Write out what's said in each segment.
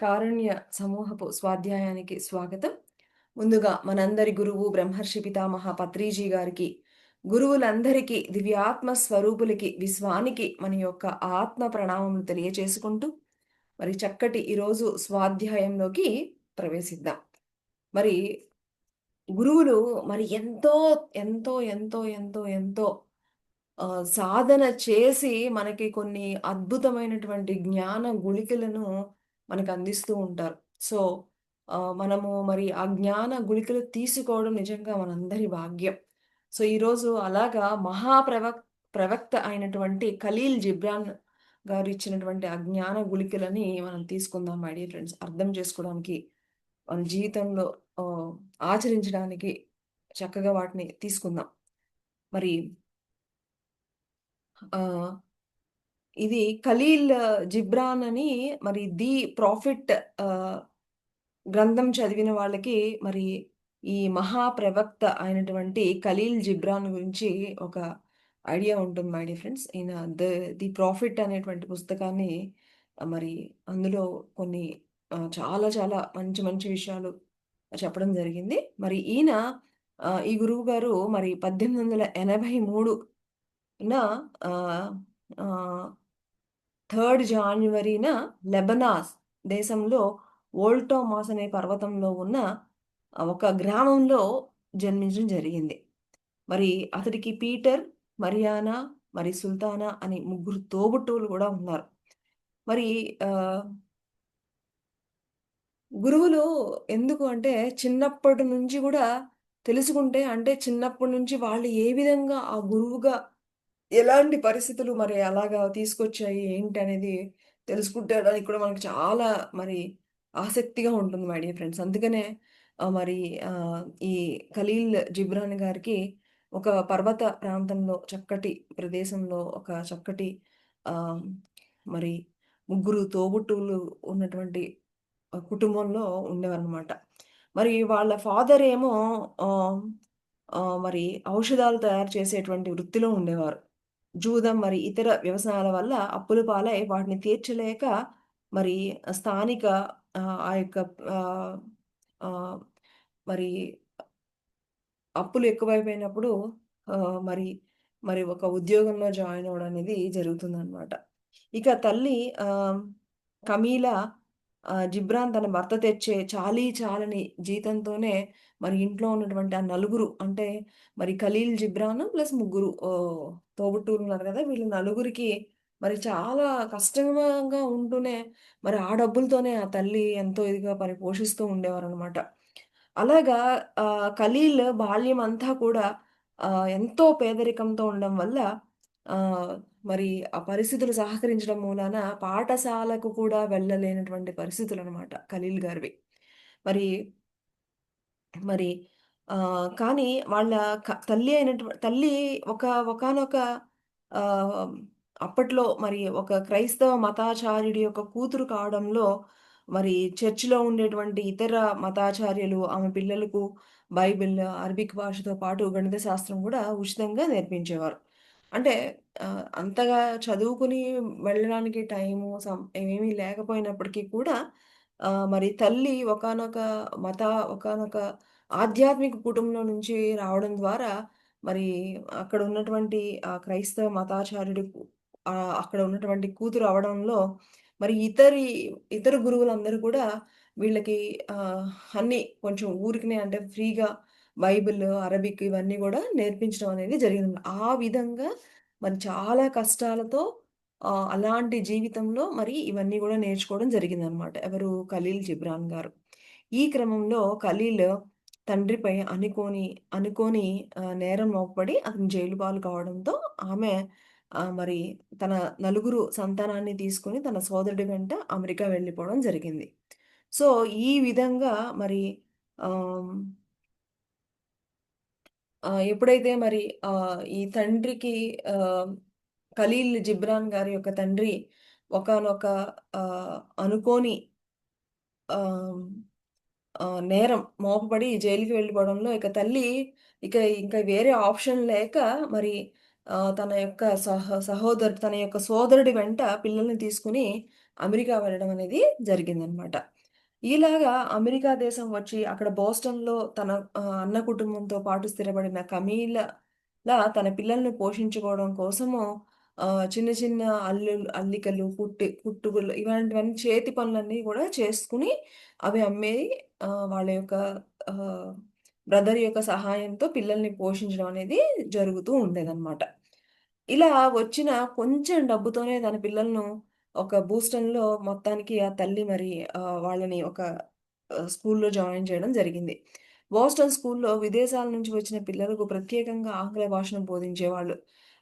కారుణ్య సమూహపు స్వాధ్యాయానికి స్వాగతం. ముందుగా మనందరి గురువు బ్రహ్మర్షి పితామహ పత్రిజీ గారికి గురువులందరికీ దివ్యాత్మ స్వరూపులకి విశ్వానికి మన యొక్క ఆత్మ ప్రణామం తెలియచేసుకుంటూ మరి చక్కటి ఈరోజు స్వాధ్యాయంలోకి ప్రవేశిద్దాం. మరి గురువులు మరి ఎంతో ఎంతో ఎంతో ఎంతో ఎంతో సాధన చేసి మనకి కొన్ని అద్భుతమైనటువంటి జ్ఞాన గుళికలను మనకు అందిస్తూ ఉంటారు. సో మనము మరి ఆ జ్ఞాన గుళికలు తీసుకోవడం నిజంగా మనందరి భాగ్యం. సో ఈరోజు అలాగా మహాప్రవక్ ప్రవక్త అయినటువంటి ఖలీల్ జిబ్రాన్ గారు ఇచ్చినటువంటి ఆ జ్ఞాన గుళికలని మనం తీసుకుందాం మై డియర్ ఫ్రెండ్స్ అర్థం చేసుకోవడానికి మన జీవితంలో ఆచరించడానికి చక్కగా వాటిని తీసుకుందాం. మరి ఇది ఖలీల్ జిబ్రాన్ అని మరి ది ప్రాఫిట్ గ్రంథం చదివిన వాళ్ళకి మరి ఈ మహాప్రవక్త అయినటువంటి ఖలీల్ జిబ్రాన్ గురించి ఒక ఐడియా ఉంటుంది మై డియర్ ఫ్రెండ్స్. ఈయన ద ది ప్రాఫిట్ అనేటువంటి పుస్తకాన్ని మరి అందులో కొన్ని చాలా చాలా మంచి మంచి విషయాలు చెప్పడం జరిగింది. మరి ఈయన ఈ గురువు గారు మరి పద్దెనిమిది వందల ఎనభై మూడున థర్డ్ జాన్యువరిన లెబనాస్ దేశంలో ఓల్టోమాస్ అనే పర్వతంలో ఉన్న ఒక గ్రామంలో జన్మించడం జరిగింది. మరి అతడికి పీటర్ మరియానా మరి సుల్తానా అనే ముగ్గురు తోబుట్టువులు కూడా ఉన్నారు. మరి గురువులు ఎందుకు అంటే చిన్నప్పటి నుంచి కూడా తెలుసుకుంటే అంటే చిన్నప్పటి నుంచి వాళ్ళు ఏ విధంగా ఆ గురువుగా ఎలాంటి పరిస్థితులు మరి అలాగా తీసుకొచ్చాయి? ఏంటి అనేది తెలుసుకుంటాడానికి కూడా మనకు చాలా మరి ఆసక్తిగా ఉంటుంది మై డియర్ ఫ్రెండ్స్. అందుకనే ఆ, మరి ఆ, ఈ ఖలీల్ జిబ్రాన్ గారికి ఒక పర్వత ప్రాంతంలో చక్కటి ప్రదేశంలో ఒక చక్కటి ఆ, మరి ముగ్గురు తోబుట్టువులు ఉన్నటువంటి ఆ, కుటుంబంలో ఉండేవారనమాట మరి వాళ్ళ ఫాదర్ ఏమో ఆ, ఆ, మరి ఔషధాలు తయారు చేసేటువంటి వృత్తిలో ఉండేవారు. జూదం మరి ఇతర వ్యవసాయాల వల్ల అప్పుల పాలై వాటిని తీర్చలేక మరి స్థానిక ఆ, యొక్క మరి అప్పులు ఎక్కువైపోయినప్పుడు మరి మరి ఒక ఉద్యోగంలో జాయిన్ అవ్వడం అనేది జరుగుతుందన్నమాట. ఇక తల్లి కమీల కమీలా జిబ్రాన్ తన భర్త తెచ్చే చాలీ చాలని జీతంతోనే మరి ఇంట్లో ఉన్నటువంటి ఆ నలుగురు అంటే మరి ఖలీల్ జిబ్రాన్ ప్లస్ ముగ్గురు తోబుట్టూరు ఉన్నారు కదా వీళ్ళు నలుగురికి మరి చాలా కష్టంగా ఉంటూనే మరి ఆ డబ్బులతోనే ఆ తల్లి ఎంతో ఇదిగా పని పోషిస్తూ ఉండేవారు అనమాట అలాగా ఖలీల్ బాల్యం అంతా కూడా ఎంతో పేదరికంతో ఉండడం వల్ల మరి ఆ పరిస్థితులు సహకరించడం మూలాన పాఠశాలకు కూడా వెళ్ళలేనటువంటి పరిస్థితులు అనమాట ఖలీల్ గారివి. మరి మరి ఆ, కానీ వాళ్ళ క- తల్లి అయినటువంటి తల్లి ఒక ఒకానొక అప్పట్లో మరి ఒక క్రైస్తవ మతాచార్యుడి యొక్క కూతురు కావడంలో మరి చర్చిలో ఉండేటువంటి ఇతర మతాచార్యులు ఆమె పిల్లలకు బైబిల్ అరబిక్ భాషతో పాటు గణిత శాస్త్రం కూడా ఉచితంగా నేర్పించేవారు. అంటే అంతగా చదువుకుని వెళ్ళడానికి టైము సం ఏమీ లేకపోయినప్పటికీ కూడా మరి తల్లి ఒకానొక మత ఒకానొక ఆధ్యాత్మిక కుటుంబం నుంచి రావడం ద్వారా మరి అక్కడ ఉన్నటువంటి ఆ క్రైస్తవ మతాచార్యుడి అక్కడ ఉన్నటువంటి కూతురు అవడంలో మరి ఇతరి ఇతర గురువులందరూ కూడా వీళ్ళకి అన్ని కొంచెం ఊరికినే అంటే ఫ్రీగా బైబిల్ అరబిక్ ఇవన్నీ కూడా నేర్పించడం అనేది జరిగింది. ఆ విధంగా మరి చాలా కష్టాలతో అలాంటి జీవితంలో మరి ఇవన్నీ కూడా నేర్చుకోవడం జరిగిందనమాట ఎవరు? ఖలీల్ జిబ్రాన్ గారు. ఈ క్రమంలో ఖలీల్ తండ్రిపై అనుకోని అనుకోని నేరం మోపబడి అతని జైలు పాలు కావడంతో ఆమె మరి తన నలుగురు సంతానాన్ని తీసుకొని తన సోదరుడి వెంట అమెరికా వెళ్ళిపోవడం జరిగింది. సో ఈ విధంగా మరి ఎప్పుడైతే మరి ఈ తండ్రికి ఖలీల్ జిబ్రాన్ గారి యొక్క తండ్రి ఒకానొక అనుకోని నేరం మోపబడి జైలుకి వెళ్ళిపోవడంలో ఇక తల్లి ఇక ఇంకా వేరే ఆప్షన్ లేక మరి తన యొక్క సహ సహోదరు తన యొక్క సోదరుడి వెంట పిల్లల్ని తీసుకుని అమెరికా వెళ్ళడం అనేది జరిగిందనమాట. ఇలాగా అమెరికా దేశం వచ్చి అక్కడ బోస్టన్‌లో తన ఆహ్, అన్న కుటుంబంతో పాటు స్థిరపడిన కమీలాలా తన పిల్లల్ని పోషించుకోవడం కోసము చిన్న చిన్న అల్లులు అల్లికలు, కుట్టి కుట్టుగులు ఇలాంటివన్నీ చేతి పనులన్నీ కూడా చేసుకుని అవి అమ్మేది వాళ్ళ యొక్క బ్రదర్ యొక్క సహాయంతో పిల్లల్ని పోషించడం అనేది జరుగుతూ ఉండేదన్నమాట ఇలా వచ్చిన కొంచెం డబ్బుతోనే తన పిల్లలను ఒక బూస్టన్‌లో మొత్తానికి ఆ తల్లి మరి వాళ్ళని ఒక స్కూల్‌లో జాయిన్ చేయడం జరిగింది. బోస్టన్ స్కూల్‌లో విదేశాల నుంచి వచ్చిన పిల్లలకు ప్రత్యేకంగా ఆంగ్ల భాషను బోధించేవాళ్ళు.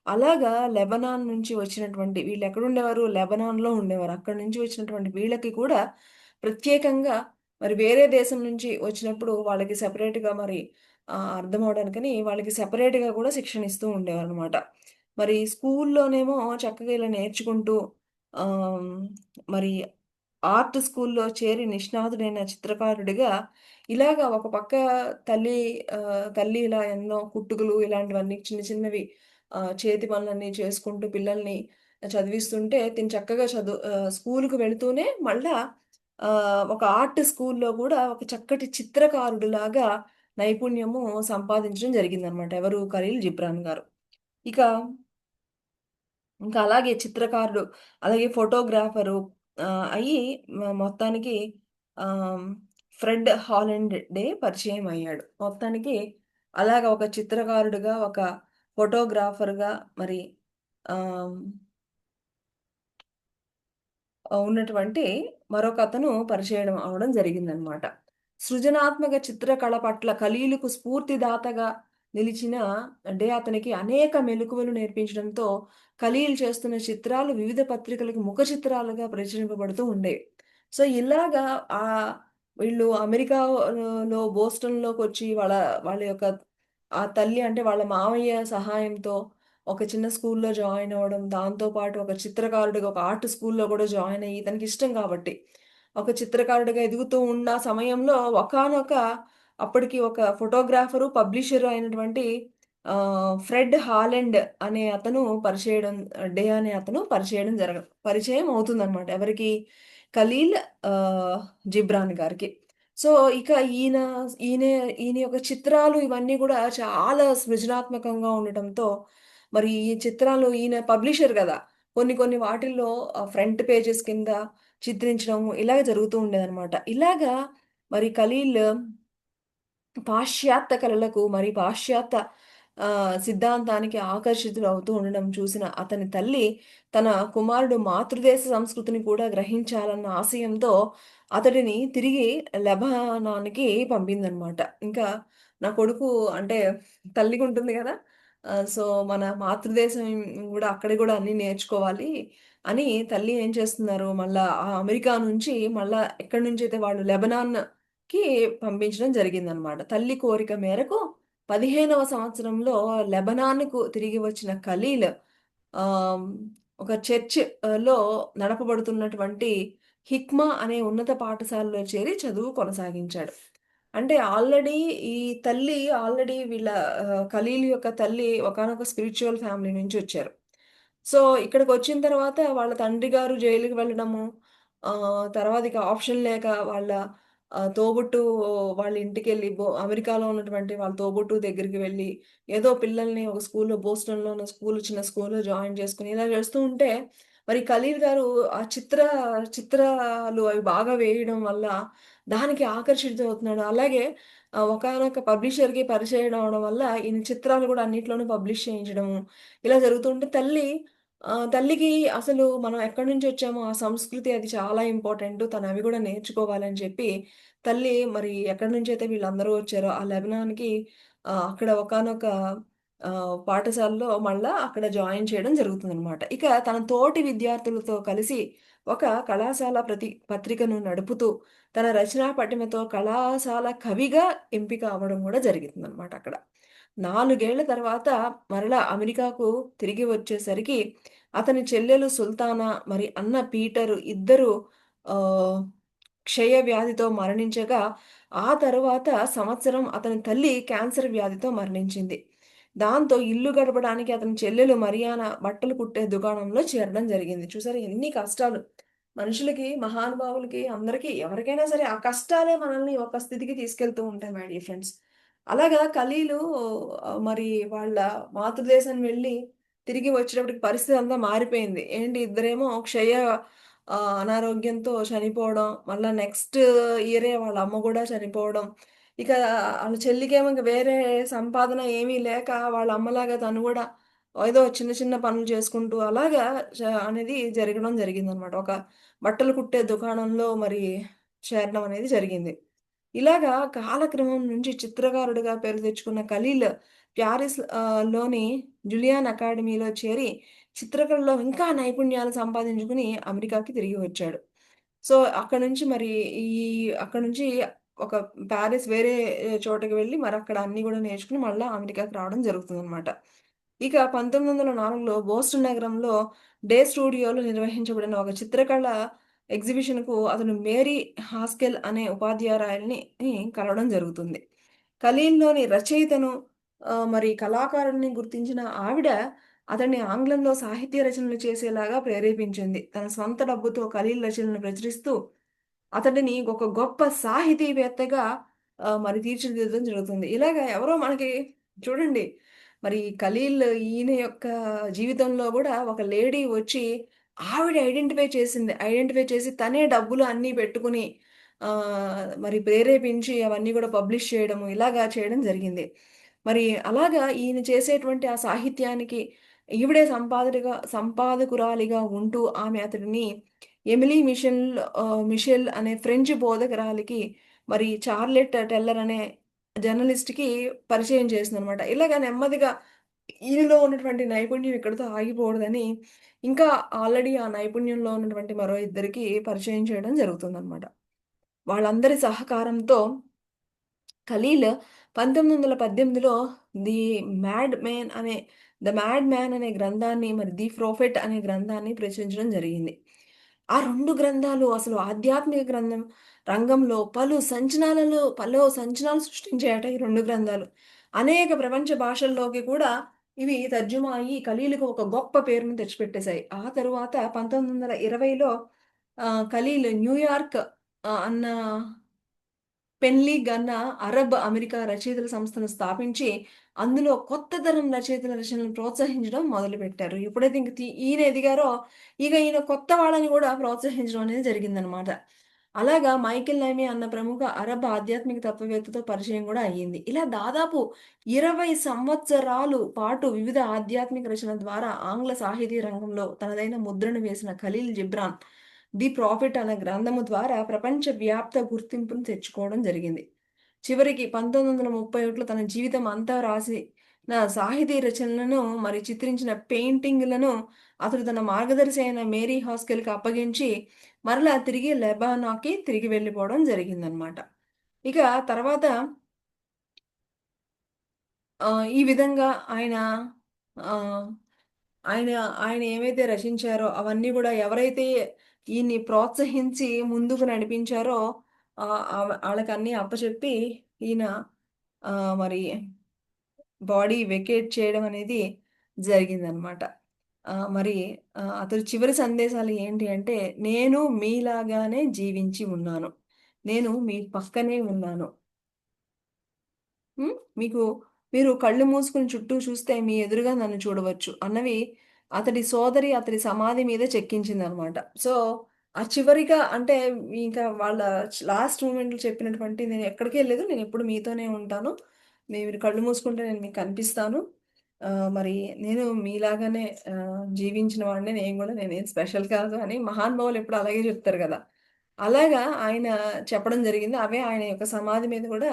అలాగా లెబనాన్ నుంచి వచ్చినటువంటి వీళ్ళు ఎక్కడుండేవారు లెబనాన్‌లో ఉండేవారు. అక్కడి నుంచి వచ్చినటువంటి వీళ్ళకి కూడా ప్రత్యేకంగా మరి వేరే దేశం నుంచి వచ్చినప్పుడు వాళ్ళకి సెపరేట్‌గా మరి అర్థం అవడానికని వాళ్ళకి సెపరేట్‌గా కూడా శిక్షణ ఇస్తూ ఉండేవారనమాట. మరి స్కూల్లోనేమో చక్కగా ఇలా నేర్చుకుంటూ మరి ఆర్ట్ స్కూల్‌లో చేరి నిష్ణాతుడైన చిత్రకారుడిగా ఇలాగ ఒక పక్క తల్లి తల్లి ఇలా ఎన్నో కుట్టుకులు ఇలాంటివన్నీ చిన్న చిన్నవి చేతి పనులన్నీ చేసుకుంటూ పిల్లల్ని చదివిస్తుంటే తిను చక్కగా చదువు స్కూల్కు వెళుతూనే మళ్ళా ఒక ఆర్ట్ స్కూల్‌లో కూడా ఒక చక్కటి చిత్రకారుడిలాగా నైపుణ్యము సంపాదించడం జరిగిందనమాట. ఎవరు? ఖలీల్ జిబ్రాన్ గారు. ఇక ఇంకా అలాగే చిత్రకారుడు, అలాగే ఫోటోగ్రాఫరు అయ్యి మొత్తానికి ఫ్రెడ్ హాలండ్ డే పరిచయం అయ్యాడు. మొత్తానికి అలాగా ఒక చిత్రకారుడిగా, ఒక ఫోటోగ్రాఫర్‌గా మరి ఉన్నటువంటి మరొక ఉన్నటువంటి మరొకతను పరిచయం అవడం జరిగిందనమాట. సృజనాత్మక చిత్రకళ పట్ల ఖలీలుకు స్ఫూర్తిదాతగా నిలిచిన అంటే అతనికి అనేక మెలకువలు నేర్పించడంతో ఖలీల్ చేస్తున్న చిత్రాలు వివిధ పత్రికలకు ముఖ చిత్రాలుగా ప్రచురింపబడుతూ ఉండేవి. సో, ఇలాగా ఆ వీళ్ళు అమెరికా బోస్టన్లోకి వచ్చి వాళ్ళ వాళ్ళ యొక్క ఆ తల్లి అంటే వాళ్ళ మామయ్య సహాయంతో ఒక చిన్న స్కూల్‌లో జాయిన్ అవ్వడం. దాంతో పాటు ఒక చిత్రకారుడిగా ఒక ఆర్ట్ స్కూల్‌లో కూడా జాయిన్ అయ్యి తనకి ఇష్టం కాబట్టి. ఒక చిత్రకారుడిగా ఎదుగుతూ ఉన్న సమయంలో ఒకానొక అప్పటికి ఒక ఫోటోగ్రాఫరు, పబ్లిషరు అయినటువంటి ఫ్రెడ్ హాలెండ్ అనే అతను పరిచయం డే అనే అతను పరిచయం జరగ పరిచయం అవుతుందన్నమాట ఎవరికి? ఖలీల్ జిబ్రాన్ గారికి. సో, ఇక ఈయన ఈయన ఈయన యొక్క చిత్రాలు ఇవన్నీ కూడా చాలా సృజనాత్మకంగా ఉండటంతో మరి ఈ చిత్రాలు ఈయన పబ్లిషర్ కదా కొన్ని కొన్ని వాటిల్లో ఫ్రంట్ పేజెస్ కింద చిత్రించడం ఇలాగ జరుగుతూ ఉండేదనమాట. ఇలాగా మరి ఖలీల్ పాశ్చాత్య కళలకు మరి పాశ్చాత్య సిద్ధాంతానికి ఆకర్షితులు అవుతూ ఉండడం చూసిన అతని తల్లి, తన కుమారుడు మాతృదేశ సంస్కృతిని కూడా గ్రహించాలన్న ఆశయంతో అతడిని తిరిగి లెబనానికి పంపిందనమాట. ఇంకా నా కొడుకు అంటే తల్లికుంటుంది ఉంటుంది కదా సో, మన మాతృదేశం కూడా అక్కడ కూడా అన్నీ నేర్చుకోవాలి అని తల్లి ఏం చేస్తున్నారు, మళ్ళా ఆ అమెరికా నుంచి మళ్ళా ఎక్కడి నుంచైతే వాళ్ళు లెబనాన్‌కి పంపించడం జరిగిందనమాట. తల్లి కోరిక మేరకు 15వ సంవత్సరంలో లెబనాన్‌కు తిరిగి వచ్చిన ఖలీల్ ఒక చర్చ్లో నడపబడుతున్నటువంటి హిక్మా అనే ఉన్నత పాఠశాలలో చేరి చదువు కొనసాగించాడు. అంటే ఆల్రెడీ ఈ తల్లి ఆల్రెడీ వీళ్ళ ఖలీల్ యొక్క తల్లి ఒకానొక స్పిరిచువల్ ఫ్యామిలీ నుంచి వచ్చారు సో, ఇక్కడికొచ్చిన తర్వాత వాళ్ళ తండ్రి గారు జైలుకి వెళ్ళడము, తర్వాత ఇక ఆప్షన్ లేక వాళ్ళ తోబుట్టు వాళ్ళ ఇంటికెళ్ళి బో అమెరికాలో ఉన్నటువంటి వాళ్ళ తోబుట్టు దగ్గరికి వెళ్ళి, ఏదో పిల్లల్ని ఒక స్కూల్‌లో బోస్టన్లో ఉన్న స్కూల్ చిన్న స్కూల్‌లో జాయిన్ చేసుకుని ఇలా చేస్తూ ఉంటే, మరి ఖలీల్ గారు ఆ చిత్ర చిత్రాలు అవి బాగా వేయడం వల్ల దానికి ఆకర్షితుడవుతున్నాడు. అలాగే ఒకనొక ఒకానొక పబ్లిషర్‌కి పరిచయం అవడం వల్ల ఈయన చిత్రాలు కూడా అన్నిట్లోనూ పబ్లిష్ చేయించడము, ఇలా జరుగుతుంటే తల్లి తల్లికి అసలు మనం ఎక్కడి నుంచి వచ్చామో ఆ సంస్కృతి అది చాలా ఇంపార్టెంట్ తను అవి కూడా నేర్చుకోవాలని చెప్పి, తల్లి మరి ఎక్కడి నుంచి అయితే వీళ్ళందరూ వచ్చారో ఆ లెబనాన్‌కి అక్కడ ఒకానొక పాఠశాలలో మళ్ళా అక్కడ జాయిన్ చేయడం జరుగుతుందనమాట. ఇక తన తోటి విద్యార్థులతో కలిసి ఒక కళాశాల ప్రతి పత్రికను నడుపుతూ, తన రచనా పటిమతో కళాశాల కవిగా ఎంపిక అవ్వడం కూడా జరిగిందనమాట అక్కడ. నాలుగేళ్ళ తర్వాత మరలా అమెరికాకు తిరిగి వచ్చేసరికి అతని చెల్లెలు సుల్తానా, మరి అన్న పీటరు ఇద్దరు క్షయ వ్యాధితో మరణించగా, ఆ తరువాత సంవత్సరం అతని తల్లి క్యాన్సర్ వ్యాధితో మరణించింది. దాంతో ఇల్లు గడపడానికి అతని చెల్లెలు మరియానా బట్టలు కుట్టే దుకాణంలో చేరడం జరిగింది. చూసారు ఎన్ని కష్టాలు. మనుషులకి, మహానుభావులకి, అందరికీ ఎవరికైనా సరే ఆ కష్టాలే మనల్ని ఒక స్థితికి తీసుకెళ్తూ ఉంటాయి మై డియర్ ఫ్రెండ్స్. అలాగా ఖలీలు మరి వాళ్ళ మాతృదేశం వెళ్ళి తిరిగి వచ్చేటప్పటికి పరిస్థితి అంతా మారిపోయింది. ఏంటి ఇద్దరేమో క్షయ అనారోగ్యంతో చనిపోవడం. మళ్ళీ నెక్స్ట్ ఇయరే వాళ్ళ అమ్మ కూడా చనిపోవడం. ఇక వాళ్ళ చెల్లికేమో ఇంక వేరే సంపాదన ఏమీ లేక వాళ్ళ అమ్మలాగా తను కూడా ఏదో చిన్న చిన్న పనులు చేసుకుంటూ అలాగా చ అనేది జరగడం జరిగిందనమాట. ఒక బట్టలు కుట్టే దుకాణంలో మరి చేరడం అనేది జరిగింది. ఇలాగా కాలక్రమం నుంచి చిత్రకారుడిగా పేరు తెచ్చుకున్న ఖలీల్ ప్యారిస్లోని జులియాన్ అకాడమీలో చేరి చిత్రకళలో ఇంకా నైపుణ్యాలు సంపాదించుకొని అమెరికాకి తిరిగి వచ్చాడు. సో, అక్కడి నుంచి మరి ఈ అక్కడి నుంచి ఒక ప్యారిస్ వేరే చోటకి వెళ్ళి మరి అక్కడ అన్నీ కూడా నేర్చుకుని మళ్ళా అమెరికాకి రావడం జరుగుతుందనమాట. ఇక 1904లో బోస్టన్ నగరంలో డే స్టూడియోలో నిర్వహించబడిన ఒక చిత్రకళ ఎగ్జిబిషన్‌కు అతను మేరీ హాస్కెల్ అనే ఉపాధ్యాయురాలిని కలవడం జరుగుతుంది. ఖలీల్‌లోని రచయితను మరి కళాకారుడిని గుర్తించిన ఆవిడ అతన్ని ఆంగ్లంలో సాహిత్య రచనలు చేసేలాగా ప్రేరేపించింది. తన స్వంత డబ్బుతో ఖలీల్ రచనలను ప్రచురిస్తూ అతడిని ఒక గొప్ప సాహితీవేత్తగా మరి తీర్చిదిద్దడం జరుగుతుంది. ఇలాగ ఎవరో మనకి చూడండి మరి ఖలీల్ ఈయన యొక్క జీవితంలో కూడా ఒక లేడీ వచ్చి ఆవిడ ఐడెంటిఫై చేసింది. ఐడెంటిఫై చేసి తనే డబ్బులు అన్నీ పెట్టుకొని మరి ప్రేరేపించి అవన్నీ కూడా పబ్లిష్ చేయడము ఇలాగా చేయడం జరిగింది. మరి అలాగా ఈయన చేసేటువంటి ఆ సాహిత్యానికి ఈవిడే సంపాదకుగా సంపాదకురాలిగా ఉంటూ ఆమె అతడిని ఎమిలీ మిషెల్ మిషెల్ అనే ఫ్రెంచ్ బోధకురాలికి మరి చార్లెట్ టెల్లర్ అనే జర్నలిస్ట్‌కి పరిచయం చేసింది అనమాట ఇలాగ నెమ్మదిగా ఈయనలో ఉన్నటువంటి నైపుణ్యం ఇక్కడితో ఆగిపోకూడదని ఇంకా ఆల్రెడీ ఆ నైపుణ్యంలో ఉన్నటువంటి మరో ఇద్దరికి పరిచయం చేయడం జరుగుతుందనమాట. వాళ్ళందరి సహకారంతో ఖలీల్ 1918లో 'ది మ్యాడ్ మ్యాన్' అనే 'ద మ్యాడ్ మ్యాన్' అనే గ్రంథాన్ని మరి 'ది ప్రోఫెట్ అనే గ్రంథాన్ని ప్రచురించడం జరిగింది. ఆ రెండు గ్రంథాలు అసలు ఆధ్యాత్మిక గ్రంథం రంగంలో పలు సంచనాలలో పలు సంచనాలు సృష్టించేయట ఈ రెండు గ్రంథాలు. అనేక ప్రపంచ భాషల్లోకి కూడా ఇవి తర్జుమా అయ్యి ఖలీల్‌కి ఒక గొప్ప పేరును తెచ్చిపెట్టేశాయి ఆ తరువాత పంతొమ్మిది వందల ఇరవైలో ఖలీల్ న్యూయార్క్ అన్న పెన్లీ గన్న అరబ్ అమెరికా రచయితల సంస్థను స్థాపించి, అందులో కొత్త తరం రచయితల రచనలను ప్రోత్సహించడం మొదలుపెట్టారు. ఎప్పుడైతే ఇంక ఈయన ఎదిగారో, ఇక ఈయన కొత్త వాళ్ళని కూడా ప్రోత్సహించడం అనేది జరిగిందనమాట. అలాగా మైకిల్ నైమీ అన్న ప్రముఖ అరబ్ ఆధ్యాత్మిక తత్వవేత్తతో పరిచయం కూడా అయ్యింది. ఇలా దాదాపు 20 సంవత్సరాలు పాటు వివిధ ఆధ్యాత్మిక రచన ద్వారా ఆంగ్ల సాహితీ రంగంలో తనదైన ముద్రను వేసిన ఖలీల్ జిబ్రాన్ 'ది ప్రాఫిట్' అనే గ్రంథము ద్వారా ప్రపంచ వ్యాప్త గుర్తింపును తెచ్చుకోవడం జరిగింది. చివరికి 1931లో తన జీవితం అంతా రాసిన సాహితీ రచనలను మరి చిత్రించిన పెయింటింగ్లను అతడు తన మార్గదర్శి అయిన మేరీ హాస్కెల్‌కి అప్పగించి, మరలా తిరిగి లెబానాకి తిరిగి వెళ్ళిపోవడం జరిగిందనమాట. ఇక తర్వాత ఈ విధంగా ఆయన ఆయన ఆయన ఏమైతే రచించారో అవన్నీ కూడా ఎవరైతే ఈయన్ని ప్రోత్సహించి ముందుకు నడిపించారో వాళ్ళకి అన్నీ అప్పచెప్పి ఈయన మరి బాడీ వెకేట్ చేయడం అనేది జరిగిందనమాట. మరి అతడు చివరి సందేశాలు ఏంటి అంటే, "నేను మీలాగానే జీవించి ఉన్నాను. నేను మీ పక్కనే ఉన్నాను." మీకు మీరు కళ్ళు మూసుకుని చుట్టూ చూస్తే మీ ఎదురుగా నన్ను చూడవచ్చు అన్నవి అతడి సోదరి అతడి సమాధి మీద చెక్కించిందనమాట. సో, ఆ చివరిగా అంటే ఇంకా వాళ్ళ లాస్ట్ మూమెంట్‌లో చెప్పినటువంటి నేను ఎక్కడికెళ్ళలేదు. నేనెప్పుడు మీతోనే ఉంటాను. మీరు కళ్ళు మూసుకుంటే నేను మీకు కనిపిస్తాను. మరి నేను మీలాగానే జీవించిన వాడిని నేను కూడా నేనేం స్పెషల్ కాదు అని మహానుభావులు ఎప్పుడు అలాగే చెప్తారు కదా అలాగా ఆయన చెప్పడం జరిగింది. అవే ఆయన యొక్క సమాధి మీద కూడా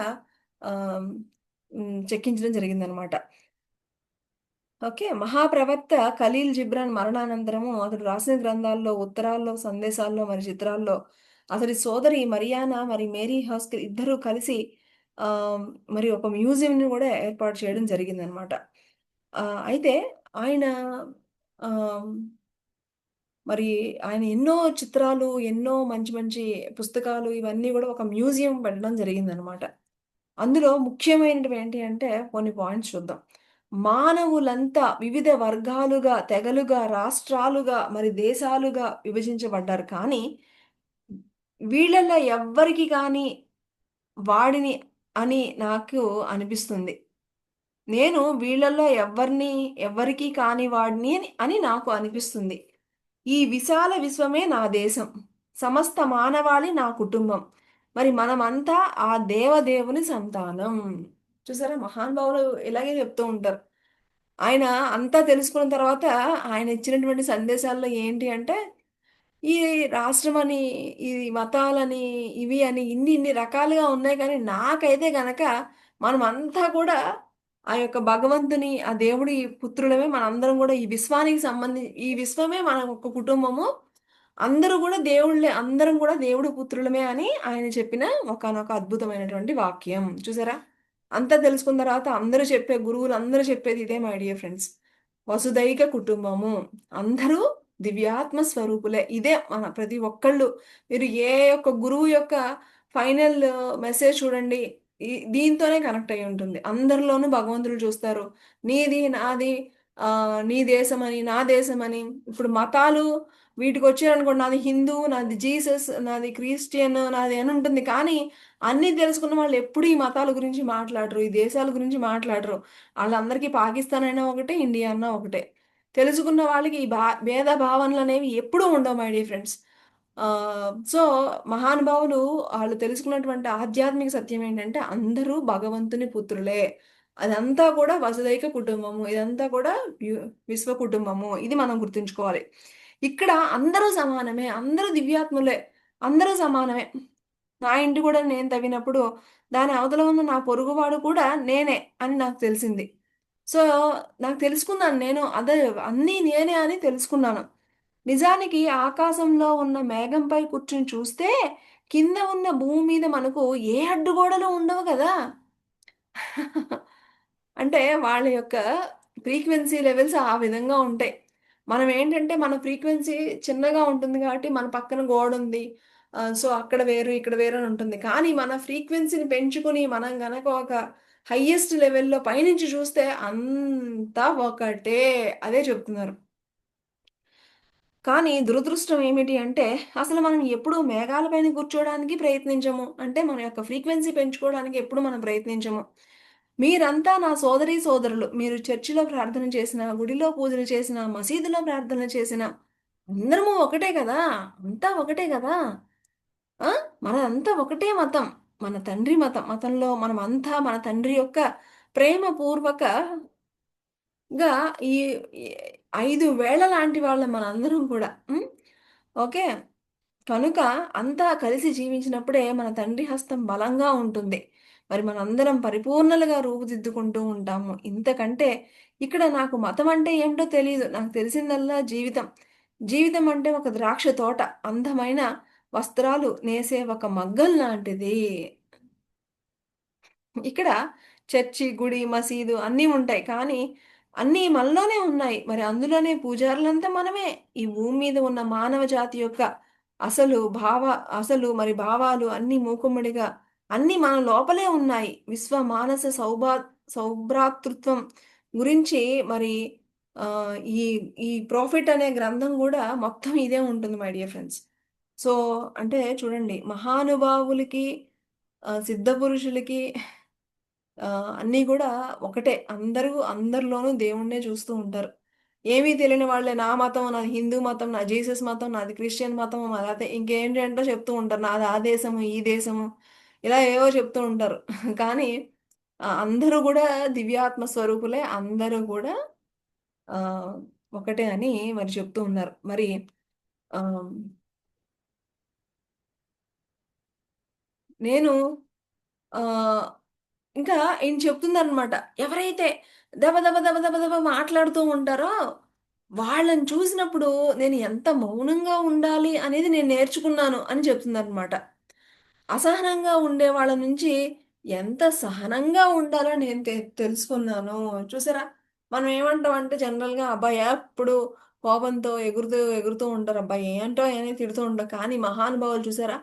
చెక్కించడం జరిగింది అనమాట ఓకే. మహాప్రవక్త ఖలీల్ జిబ్రాన్ మరణానంతరము అతడు రాసిన గ్రంథాల్లో, ఉత్తరాల్లో, సందేశాల్లో, మరి చిత్రాల్లో అతడి సోదరి మరియానా, మరి మేరీ హాస్కర్ ఇద్దరూ కలిసి మరి ఒక మ్యూజియంని కూడా ఏర్పాటు చేయడం జరిగిందనమాట. అయితే ఆయన మరి ఆయన ఎన్నో చిత్రాలు, ఎన్నో మంచి మంచి పుస్తకాలు ఇవన్నీ కూడా ఒక మ్యూజియం పెట్టడం జరిగిందనమాట. అందులో ముఖ్యమైనవి ఏంటి అంటే కొన్ని పాయింట్స్ చూద్దాం. మానవులంతా వివిధ వర్గాలుగా తెగలుగా రాష్ట్రాలుగా మరి దేశాలుగా విభజించబడ్డారు కానీ వీళ్ళల్లో ఎవ్వరికి కానీ వాడిని అని నాకు అనిపిస్తుంది నేను వీళ్ళల్లో ఎవరిని ఎవరికీ కాని వాడిని అని అని నాకు అనిపిస్తుంది. ఈ విశాల విశ్వమే నా దేశం. సమస్త మానవాళి నా కుటుంబం. మరి మనమంతా ఆ దేవదేవుని సంతానం. చూసారా? మహానుభావులు ఇలాగే చెప్తూ ఉంటారు. ఆయన అంతా తెలుసుకున్న తర్వాత ఆయన ఇచ్చినటువంటి సందేశాల్లో ఏంటి అంటే ఈ రాష్ట్రం అని ఈ మతాలని ఇవి అని ఇన్ని ఇన్ని రకాలుగా ఉన్నాయి కానీ నాకైతే గనక మనం అంతా కూడా ఆ యొక్క భగవంతుని ఆ దేవుడి పుత్రులమే మనందరం కూడా ఈ విశ్వానికి సంబంధించి ఈ విశ్వమే మన ఒక కుటుంబము. అందరూ కూడా దేవుళ్ళే అందరం కూడా దేవుడి పుత్రులమే అని ఆయన చెప్పిన ఒకనొక అద్భుతమైనటువంటి వాక్యం. చూసారా? అంతా తెలుసుకున్న తర్వాత అందరూ చెప్పే గురువులు అందరూ చెప్పేది ఇదే మై డియర్ ఫ్రెండ్స్. వసుదైక కుటుంబము. అందరూ దివ్యాత్మ స్వరూపులే. ఇదే మన ప్రతి ఒక్కళ్ళు. మీరు ఏ యొక్క గురువు యొక్క ఫైనల్ మెసేజ్ చూడండి. దీంతోనే కనెక్ట్ అయి ఉంటుంది. అందరిలోనూ భగవంతుడు చూస్తారు. నీది నాది ఆ నీ దేశం అని నా దేశం అని ఇప్పుడు మతాలు వీటికి వచ్చారనుకోండి నాది హిందూ నాది జీసస్ నాది క్రిస్టియన్ నాది అని ఉంటుంది. కానీ అన్నీ తెలుసుకున్న వాళ్ళు ఎప్పుడు ఈ మతాల గురించి మాట్లాడరు ఈ దేశాల గురించి మాట్లాడరు. వాళ్ళందరికీ పాకిస్తాన్ అయినా ఒకటే ఇండియా అన్నా ఒకటే. తెలుసుకున్న వాళ్ళకి ఈ భా భేద భావనలు అనేవి ఎప్పుడూ ఉండవు మై డియర్ ఫ్రెండ్స్. సో మహానుభావులు వాళ్ళు తెలుసుకున్నటువంటి ఆధ్యాత్మిక సత్యం ఏంటంటే అందరూ భగవంతుని పుత్రులే. అదంతా కూడా వసుదైక కుటుంబము ఇదంతా కూడా విశ్వ కుటుంబము. ఇది మనం గుర్తుంచుకోవాలి. ఇక్కడ అందరూ సమానమే అందరూ దివ్యాత్ములే అందరూ సమానమే. నా ఇంటి కూడా నేను తవ్వినప్పుడు దాని అవతల ఉన్న నా పొరుగువాడు కూడా నేనే అని నాకు తెలిసింది. సో నాకు తెలుసుకున్నాను నేను అదే అన్నీ నేనే అని తెలుసుకున్నాను. నిజానికి ఆకాశంలో ఉన్న మేఘంపై కూర్చుని చూస్తే కింద ఉన్న భూమి మీద మనకు ఏ అడ్డుగోడలు ఉండవు కదా? అంటే వాళ్ళ యొక్క ఫ్రీక్వెన్సీ లెవెల్స్ ఆ విధంగా ఉంటాయి. మనం ఏంటంటే మన ఫ్రీక్వెన్సీ చిన్నగా ఉంటుంది కాబట్టి మన పక్కన గోడ ఉంది. సో అక్కడ వేరు ఇక్కడ వేరు అని ఉంటుంది. కానీ మన ఫ్రీక్వెన్సీని పెంచుకుని మనం గనక ఒక హయ్యెస్ట్ లెవెల్లో పైనుంచి చూస్తే అంతా ఒకటే. అదే చెప్తున్నారు. కానీ దురదృష్టం ఏమిటి అంటే అసలు మనం ఎప్పుడు మేఘాలపైన కూర్చోవడానికి ప్రయత్నించము. అంటే మన యొక్క ఫ్రీక్వెన్సీ పెంచుకోవడానికి ఎప్పుడు మనం ప్రయత్నించము. మీరంతా నా సోదరి సోదరులు. మీరు చర్చిలో ప్రార్థన చేసిన గుడిలో పూజలు చేసిన మసీదులో ప్రార్థన చేసిన అందరము ఒకటే కదా? అంతా ఒకటే కదా? మనదంతా ఒకటే మతం. మన తండ్రి మతం. మతంలో మనం అంతా మన తండ్రి యొక్క ప్రేమపూర్వకగా గా ఈ ఐదు వేళ లాంటి వాళ్ళం మనందరం కూడా. ఓకే. కనుక అంతా కలిసి జీవించినప్పుడే మన తండ్రి హస్తం బలంగా ఉంటుంది. మరి మనందరం పరిపూర్ణలుగా రూపుదిద్దుకుంటూ ఉంటాము. ఇంతకంటే ఇక్కడ నాకు మతం అంటే ఏమిటో తెలియదు నాకు తెలిసిందల్లా జీవితం. జీవితం అంటే ఒక ద్రాక్ష తోట. అందమైన వస్త్రాలు నేసే ఒక మగ్గం లాంటిది. ఇక్కడ చర్చి గుడి మసీదు అన్నీ ఉంటాయి. కానీ అన్నీ మనలోనే ఉన్నాయి. మరి అందులోనే పూజారులంతా మనమే. ఈ భూమి మీద ఉన్న మానవ జాతి యొక్క అసలు భావ అసలు మరి భావాలు అన్ని మూకుమ్మడిగా అన్నీ మన లోపలే ఉన్నాయి. విశ్వ మానస సౌభా సౌభ్రాతృత్వం గురించి మరి ఈ ఈ ప్రాఫిట్ అనే గ్రంథం కూడా మొత్తం ఇదే ఉంటుంది మై డియర్ ఫ్రెండ్స్ సో అంటే చూడండి మహానుభావులకి సిద్ధ పురుషులకి అన్నీ కూడా ఒకటే. అందరూ అందరిలోనూ దేవుణ్ణే చూస్తూ ఉంటారు. ఏమీ తెలియని వాళ్ళే. నా మతం నాది హిందూ మతం నా జీసస్ మతం నాది క్రిస్టియన్ మతం అదే ఇంకేంటంటో చెప్తూ ఉంటారు. నాది ఆ దేశము ఈ దేశము. ఇలా ఏవో చెప్తూ ఉంటారు. కానీ అందరూ కూడా దివ్యాత్మ స్వరూపులే. అందరూ కూడా ఒకటే అని మరి చెప్తూ ఉన్నారు. మరి నేను ఇంకా ఈయన చెప్తుందన్నమాట ఎవరైతే దబ దబ దబ దబ దబ మాట్లాడుతూ ఉంటారో వాళ్ళని చూసినప్పుడు నేను ఎంత మౌనంగా ఉండాలి అనేది నేను నేర్చుకున్నాను అని చెప్తుందన్నమాట. అసహనంగా ఉండే వాళ్ళ నుంచి ఎంత సహనంగా ఉండాలో నేను తె- తెలుసుకున్నాను. చూసారా? మనం ఏమంటాం అంటే జనరల్గా అబ్బాయి ఎప్పుడు కోపంతో ఎగురుతూ ఎగురుతూ ఉంటారు. అబ్బాయి ఏంటో అని తిడుతూ ఉంటారు కానీ మహానుభావులు చూసారా?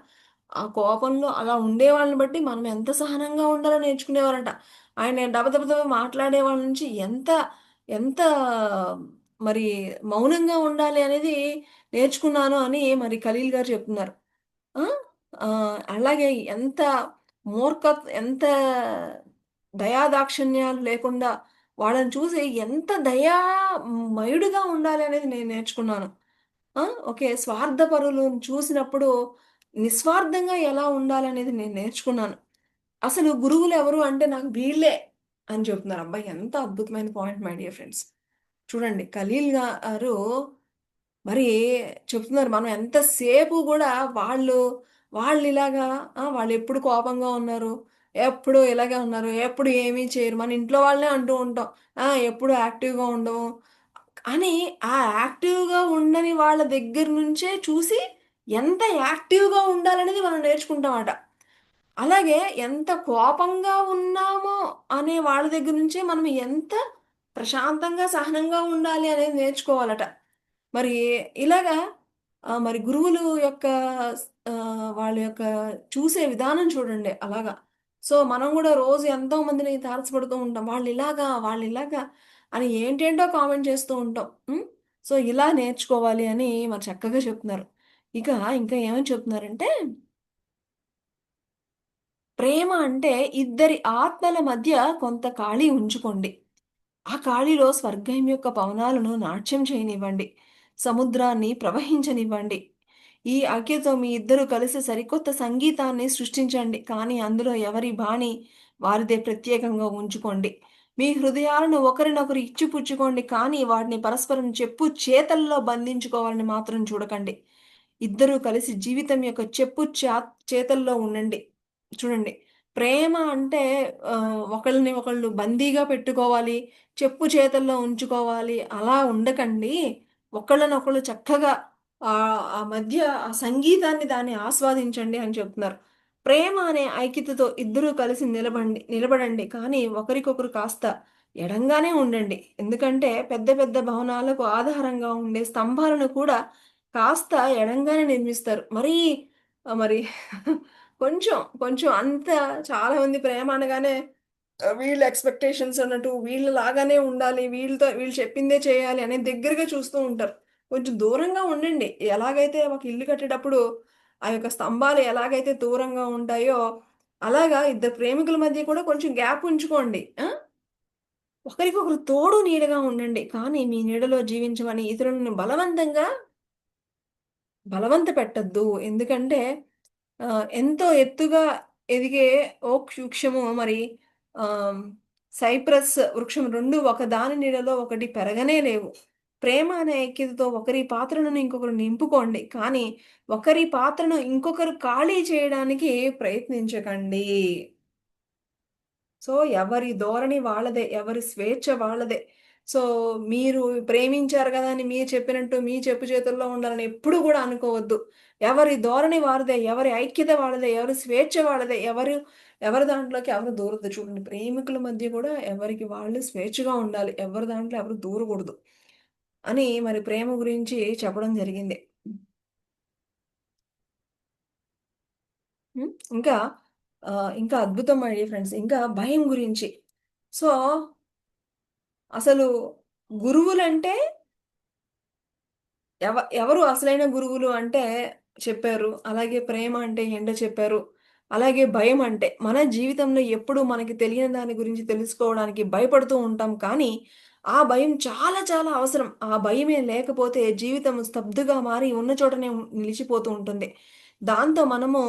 ఆ కోపంలో అలా ఉండేవాళ్ళని బట్టి మనం ఎంత సహనంగా ఉండాలో నేర్చుకునేవారంట ఆయన దబ దబ దబ మాట్లాడే వాళ్ళ నుంచి ఎంత ఎంత మరి మౌనంగా ఉండాలి అనేది నేర్చుకున్నాను అని మరి ఖలీల్ గారు చెప్తున్నారు అలాగే ఎంత మూర్ఖ ఎంత దయాదాక్షిణ్యాలు లేకుండా వాళ్ళని చూసి ఎంత దయామయుడిగా ఉండాలి అనేది నేను నేర్చుకున్నాను. ఓకే. స్వార్థపరులను చూసినప్పుడు నిస్వార్థంగా ఎలా ఉండాలనేది నేను నేర్చుకున్నాను. అసలు గురువులు ఎవరు అంటే నాకు వీళ్ళే అని చెప్తున్నారు. అబ్బాయి ఎంత అద్భుతమైన పాయింట్ మై డియర్ ఫ్రెండ్స్. చూడండి ఖలీల్ గారు మరి చెప్తున్నారు మనం ఎంతసేపు కూడా వాళ్ళు వాళ్ళు ఇలాగా వాళ్ళు ఎప్పుడు కోపంగా ఉన్నారు. ఎప్పుడు ఇలాగే ఉన్నారు. ఎప్పుడు ఏమీ చేయరు. మన ఇంట్లో వాళ్ళనే అంటూ ఉంటాం. ఎప్పుడు యాక్టివ్‌గా ఉండవు అని ఆ యాక్టివ్‌గా ఉండని వాళ్ళ దగ్గర నుంచే చూసి ఎంత యాక్టివ్‌గా ఉండాలనేది మనం నేర్చుకుంటామట. అలాగే ఎంత కోపంగా ఉన్నామో అనే వాళ్ళ దగ్గర నుంచే మనం ఎంత ప్రశాంతంగా, సహనంగా ఉండాలి అనేది నేర్చుకోవాలట. మరి ఇలాగా మరి గురువులు యొక్క వాళ్ళ యొక్క చూసే విధానం చూడండి అలాగా. సో, మనం కూడా రోజు ఎంతో మందిని తారసపడుతూ ఉంటాం. వాళ్ళు ఇలాగా వాళ్ళు ఇలాగా అని ఏంటేంటో కామెంట్ చేస్తూ ఉంటాం. సో, ఇలా నేర్చుకోవాలి అని మరి చక్కగా చెప్తున్నారు. ఇక ఇంకా ఏమని చెప్తున్నారంటే ప్రేమ అంటే ఇద్దరి ఆత్మల మధ్య కొంత ఖాళీ ఉంచుకోండి. ఆ ఖాళీలో స్వర్గం యొక్క పవనాలను నాట్యం చేయనివ్వండి. సముద్రాన్ని ప్రవహించనివ్వండి. ఈ ఐక్యతో మీ ఇద్దరు కలిసి సరికొత్త సంగీతాన్ని సృష్టించండి. కానీ అందులో ఎవరి బాణి వారిదే ప్రత్యేకంగా ఉంచుకోండి. మీ హృదయాలను ఒకరినొకరు ఇచ్చిపుచ్చుకోండి. కానీ వాటిని పరస్పరం చెప్పు చేతల్లో బంధించుకోవాలని మాత్రం చూడకండి. ఇద్దరూ కలిసి జీవితం యొక్క చెప్పు చా చేతల్లో ఉండండి. చూడండి. ప్రేమ అంటే ఒకళ్ళని ఒకళ్ళు బందీగా పెట్టుకోవాలి. చెప్పు చేతల్లో ఉంచుకోవాలి. అలా ఉండకండి. ఒకళ్ళనొకళ్ళు చక్కగా ఆ మధ్య ఆ సంగీతాన్ని దాన్ని ఆస్వాదించండి అని చెప్తున్నారు. ప్రేమ అనే ఐక్యతతో ఇద్దరూ కలిసి నిలబండి నిలబడండి. కానీ ఒకరికొకరు కాస్త ఎడంగానే ఉండండి. ఎందుకంటే పెద్ద పెద్ద భవనాలకు ఆధారంగా ఉండే స్తంభాలను కూడా కాస్త ఎడంగానే నిర్మిస్తారు. మరీ మరి కొంచెం, కొంచెం అంత చాలా మంది ప్రేమ అనగానే వీళ్ళ ఎక్స్‌పెక్టేషన్స్ అన్నట్టు వీళ్ళ లాగానే ఉండాలి. వీళ్ళతో వీళ్ళు చెప్పిందే చేయాలి అనే దగ్గరగా చూస్తూ ఉంటారు. కొంచెం దూరంగా ఉండండి. ఎలాగైతే ఒక ఇల్లు కట్టేటప్పుడు ఆ యొక్క స్తంభాలు ఎలాగైతే దూరంగా ఉంటాయో, అలాగా ఇద్దరు ప్రేమికుల మధ్య కూడా కొంచెం గ్యాప్ ఉంచుకోండి. ఒకరికొకరు తోడు నీడగా ఉండండి. కానీ మీ నీడలో జీవించమని ఇతరులను బలవంతంగా బలవంత పెట్టొద్దు. ఎందుకంటే ఎంతో ఎత్తుగా ఎదిగే ఓక్ వృక్షము మరి సైప్రస్ వృక్షం 2 ఒకదాని నీడలో ఒకటి పెరగనే లేవు. ప్రేమ అనే ఐక్యతతో ఒకరి పాత్రను ఇంకొకరు నింపుకోండి. కానీ ఒకరి పాత్రను ఇంకొకరు ఖాళీ చేయడానికి ప్రయత్నించకండి. సో, ఎవరి ధోరణి వాళ్ళదే. ఎవరి స్వేచ్ఛ వాళ్ళదే. సో, మీరు ప్రేమించారు కదా అని మీరు చెప్పినట్టు మీ చెప్పు చేతుల్లో ఉండాలని ఎప్పుడు కూడా అనుకోవద్దు. ఎవరి ధోరణి వారిదే. ఎవరి ఐక్యత వాళ్ళదే. ఎవరి స్వేచ్ఛ వాళ్ళదే. ఎవరు ఎవరి దాంట్లోకి ఎవరు దూరద్దు చూడండి ప్రేమికుల మధ్య కూడా ఎవరికి వాళ్ళు స్వేచ్ఛగా ఉండాలి. ఎవరి దాంట్లో ఎవరు దూరకూడదు అని మరి ప్రేమ గురించి చెప్పడం జరిగింది. ఇంకా ఇంకా అద్భుతం మై ఫ్రెండ్స్. ఇంకా భయం గురించి. సో అసలు గురువులంటే ఎవ ఎవరు అసలైన గురువులు అంటే చెప్పారు. అలాగే ప్రేమ అంటే ఎండ చెప్పారు. అలాగే భయం అంటే మన జీవితంలో ఎప్పుడు మనకి తెలియని దాని గురించి తెలుసుకోవడానికి భయపడుతూ ఉంటాం. కానీ ఆ భయం చాలా చాలా అవసరం. ఆ భయమే లేకపోతే జీవితం స్తబ్దుగా మారి ఉన్న చోటనే నిలిచిపోతూ ఉంటుంది. దాంతో మనము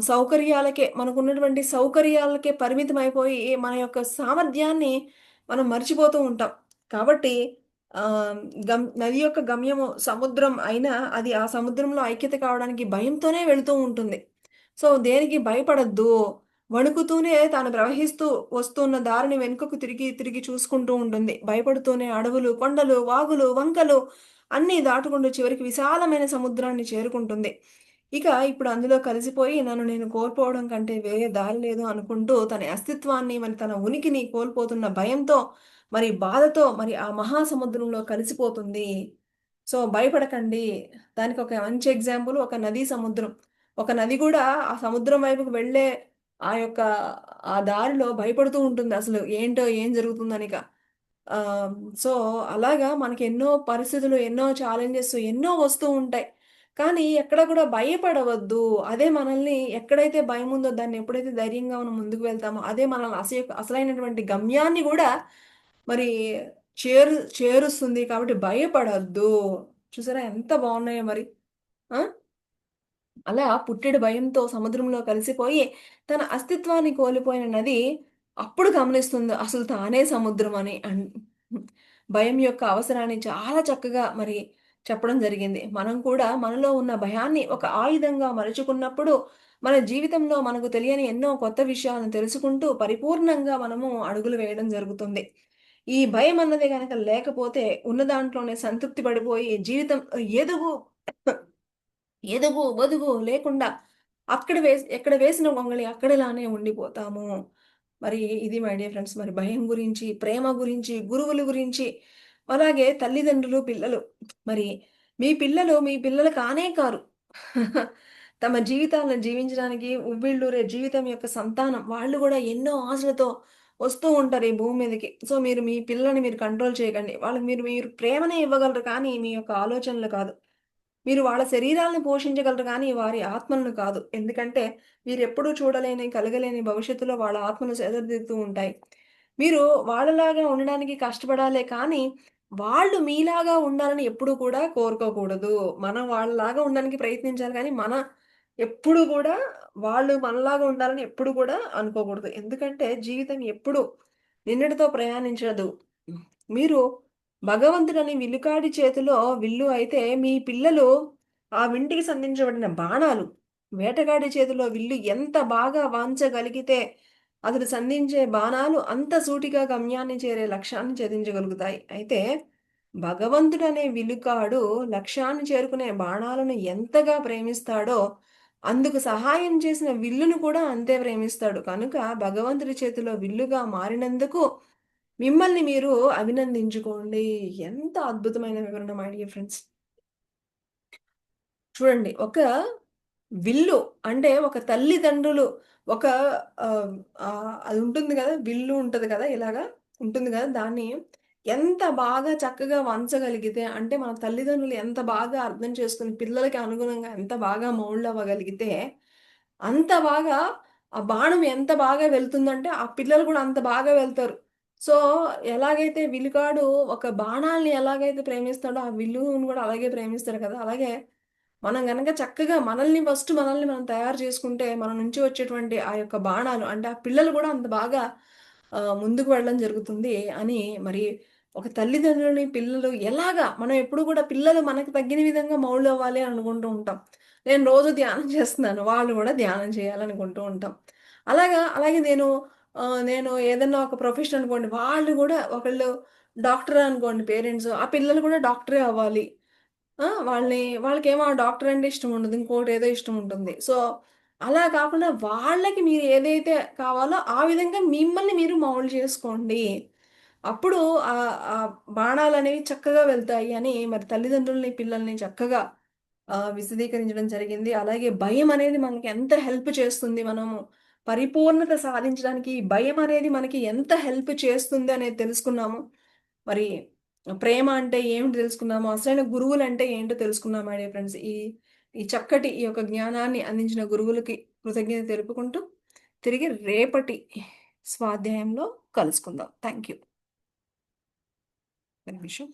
సౌకర్యాలకే మనకున్నటువంటి సౌకర్యాలకే పరిమితం అయిపోయి మన యొక్క సామర్థ్యాన్ని మనం మర్చిపోతూ ఉంటాం. కాబట్టి గమ్ నది యొక్క గమ్యము సముద్రం అయినా, అది ఆ సముద్రంలో ఐక్యత కావడానికి భయంతోనే వెళుతూ ఉంటుంది. సో, దేనికి భయపడద్దు వణుకుతూనే తాను ప్రవహిస్తూ వస్తున్న దారిని వెనుకకు తిరిగి, తిరిగి చూసుకుంటూ ఉంటుంది. భయపడుతూనే అడవులు, కొండలు, వాగులు, వంకలు అన్నీ దాటుకుంటూ చివరికి విశాలమైన సముద్రాన్ని చేరుకుంటుంది. ఇక ఇప్పుడు అందులో కలిసిపోయి నన్ను నేను కోల్పోవడం కంటే వేరే దారి లేదు అనుకుంటూ తన అస్తిత్వాన్ని, మరి తన ఉనికిని కోల్పోతున్న భయంతో, మరి బాధతో మరి ఆ మహాసముద్రంలో కలిసిపోతుంది. సో, భయపడకండి. దానికి ఒక మంచి ఎగ్జాంపుల్ ఒక నదీ సముద్రం. ఒక నది కూడా ఆ సముద్రం వైపుకు వెళ్ళే ఆ యొక్క ఆ దారిలో భయపడుతూ ఉంటుంది అసలు ఏంటో ఏం జరుగుతుందనిక సో అలాగా మనకి ఎన్నో పరిస్థితులు ఎన్నో ఛాలెంజెస్ ఎన్నో వస్తూ ఉంటాయి కానీ ఎక్కడ కూడా భయపడవద్దు. అదే మనల్ని ఎక్కడైతే భయం ఉందో దాన్ని ఎప్పుడైతే ధైర్యంగా మనం ముందుకు వెళ్తామో అదే మనల్ని అసలు అసలైనటువంటి గమ్యాన్ని కూడా మరి చేరు చేరుస్తుంది కాబట్టి భయపడద్దు. చూసారా ఎంత బాగున్నాయో మరి. అలా పుట్టెడు భయంతో సముద్రంలో కలిసిపోయి తన అస్తిత్వాన్ని కోల్పోయిన నది అప్పుడు గమనిస్తుంది అసలు తానే సముద్రం అని. అన్ భయం యొక్క అవసరాన్ని చాలా చక్కగా మరి చెప్పడం జరిగింది. మనం కూడా మనలో ఉన్న భయాన్ని ఒక ఆయుధంగా మలుచుకున్నప్పుడు మన జీవితంలో మనకు తెలియని ఎన్నో కొత్త విషయాలను తెలుసుకుంటూ పరిపూర్ణంగా మనము అడుగులు వేయడం జరుగుతుంది. ఈ భయం అన్నది కనుక లేకపోతే ఉన్న దాంట్లోనే సంతృప్తి పడిపోయి జీవితం ఎదుగు ఎదుగు బదుగు లేకుండా అక్కడ వేసి ఎక్కడ వేసిన గొంగళి అక్కడలానే ఉండిపోతాము. మరి ఇది మై డియర్ ఫ్రెండ్స్ మరి భయం గురించి ప్రేమ గురించి గురువుల గురించి అలాగే తల్లిదండ్రులు పిల్లలు. మరి మీ పిల్లలు మీ పిల్లలు కానే కారు. తమ జీవితాలను జీవించడానికి ఉవ్విళ్ళూరే జీవితం యొక్క సంతానం. వాళ్ళు కూడా ఎన్నో ఆశలతో వస్తూ ఉంటారు ఈ భూమి మీదకి. సో మీరు మీ పిల్లల్ని మీరు కంట్రోల్ చేయకండి. వాళ్ళకి మీరు మీరు ప్రేమనే ఇవ్వగలరు కానీ మీ యొక్క ఆలోచనలు కాదు. మీరు వాళ్ళ శరీరాలను పోషించగలరు కానీ వారి ఆత్మలను కాదు. ఎందుకంటే మీరు ఎప్పుడూ చూడలేని కలగలేని భవిష్యత్తులో వాళ్ళ ఆత్మలు సెదరిదిద్దుతూ ఉంటాయి. మీరు వాళ్ళలాగా ఉండడానికి కష్టపడాలే కానీ వాళ్ళు మీలాగా ఉండాలని ఎప్పుడు కూడా కోరుకోకూడదు. మనం వాళ్ళలాగా ఉండడానికి ప్రయత్నించాలి కానీ మన ఎప్పుడు కూడా వాళ్ళు మనలాగా ఉండాలని ఎప్పుడు కూడా అనుకోకూడదు. ఎందుకంటే జీవితం ఎప్పుడు నిన్నటితో ప్రయాణించదు. మీరు భగవంతుడని విల్లుకాడి చేతిలో విల్లు అయితే మీ పిల్లలు ఆ వింటికి సంధించబడిన బాణాలు. వేటగాడి చేతిలో విల్లు ఎంత బాగా వాంచగలిగితే అతడు సంధించే బాణాలు అంత సూటిగా గమ్యాన్ని చేరే లక్ష్యాన్ని ఛేదించగలుగుతాయి. అయితే భగవంతుడనే విలుకాడు లక్ష్యాన్ని చేరుకునే బాణాలను ఎంతగా ప్రేమిస్తాడో అందుకు సహాయం చేసిన విల్లును కూడా అంతే ప్రేమిస్తాడు. కనుక భగవంతుడి చేతిలో విల్లుగా మారినందుకు మిమ్మల్ని మీరు అభినందించుకోండి. ఎంత అద్భుతమైన వివరణ మై డియర్ ఫ్రెండ్స్ చూడండి ఒక విల్లు అంటే ఒక తల్లిదండ్రులు ఒక అది ఉంటుంది కదా విల్లు ఉంటుంది కదా ఇలాగా ఉంటుంది కదా దాన్ని ఎంత బాగా చక్కగా వంచగలిగితే అంటే మన తల్లిదండ్రులు ఎంత బాగా అర్థం చేసుకుని పిల్లలకి అనుగుణంగా ఎంత బాగా మౌల్డ్ అవ్వగలిగితే అంత బాగా ఆ బాణం ఎంత బాగా వెళ్తుందంటే ఆ పిల్లలు కూడా అంత బాగా వెళ్తారు. సో ఎలాగైతే విలుకాడు ఒక బాణాల్ని ఎలాగైతే ప్రేమిస్తాడో ఆ విల్లును కూడా అలాగే ప్రేమిస్తాడు కదా అలాగే మనం గనక చక్కగా మనల్ని ఫస్ట్ మనల్ని మనం తయారు చేసుకుంటే మన నుంచి వచ్చేటువంటి ఆ యొక్క బాణాలు అంటే ఆ పిల్లలు కూడా అంత బాగా ముందుకు వెళ్ళడం జరుగుతుంది అని మరి ఒక తల్లిదండ్రులని పిల్లలు ఎలాగా మనం ఎప్పుడు కూడా పిల్లలు మనకు తగ్గిన విధంగా మౌళ్ళు అవ్వాలి అని అనుకుంటూ ఉంటాం. నేను రోజు ధ్యానం చేస్తున్నాను వాళ్ళు కూడా ధ్యానం చేయాలనుకుంటూ ఉంటాం. అలాగా అలాగే నేను నేను ఏదన్నా ఒక ప్రొఫెషన్ అనుకోండి వాళ్ళు కూడా ఒకళ్ళు డాక్టర్ అనుకోండి పేరెంట్స్ ఆ పిల్లలు కూడా డాక్టరే అవ్వాలి. ఆ! వాళ్ళని వాళ్ళకేమో ఆ డాక్టర్ అంటే ఇష్టం ఉండదు. ఇంకోటి ఏదో ఇష్టం ఉంటుంది. సో, అలా కాకుండా వాళ్ళకి మీరు ఏదైతే కావాలో ఆ విధంగా మిమ్మల్ని మీరు మౌల్డ్ చేసుకోండి. అప్పుడు ఆహ్, ఆ బాణాలనేవి చక్కగా వెళ్తాయి అని మరి తల్లిదండ్రులని, పిల్లల్ని చక్కగా ఆహ్, విశదీకరించడం జరిగింది. అలాగే భయం అనేది మనకి ఎంత హెల్ప్ చేస్తుంది. మనము పరిపూర్ణత సాధించడానికి భయం అనేది మనకి ఎంత హెల్ప్ చేస్తుంది అనేది తెలుసుకున్నాము. మరి ప్రేమ అంటే ఏమిటి తెలుసుకున్నాము. అసలైన గురువులంటే ఏంటో తెలుసుకున్నాము మై డియర్ ఫ్రెండ్స్. ఈ ఈ చక్కటి ఈ యొక్క జ్ఞానాన్ని అందించిన గురువులకి కృతజ్ఞత తెలుపుకుంటూ తిరిగి రేపటి స్వాధ్యాయంలో కలుసుకుందాం. Thank you. విషయం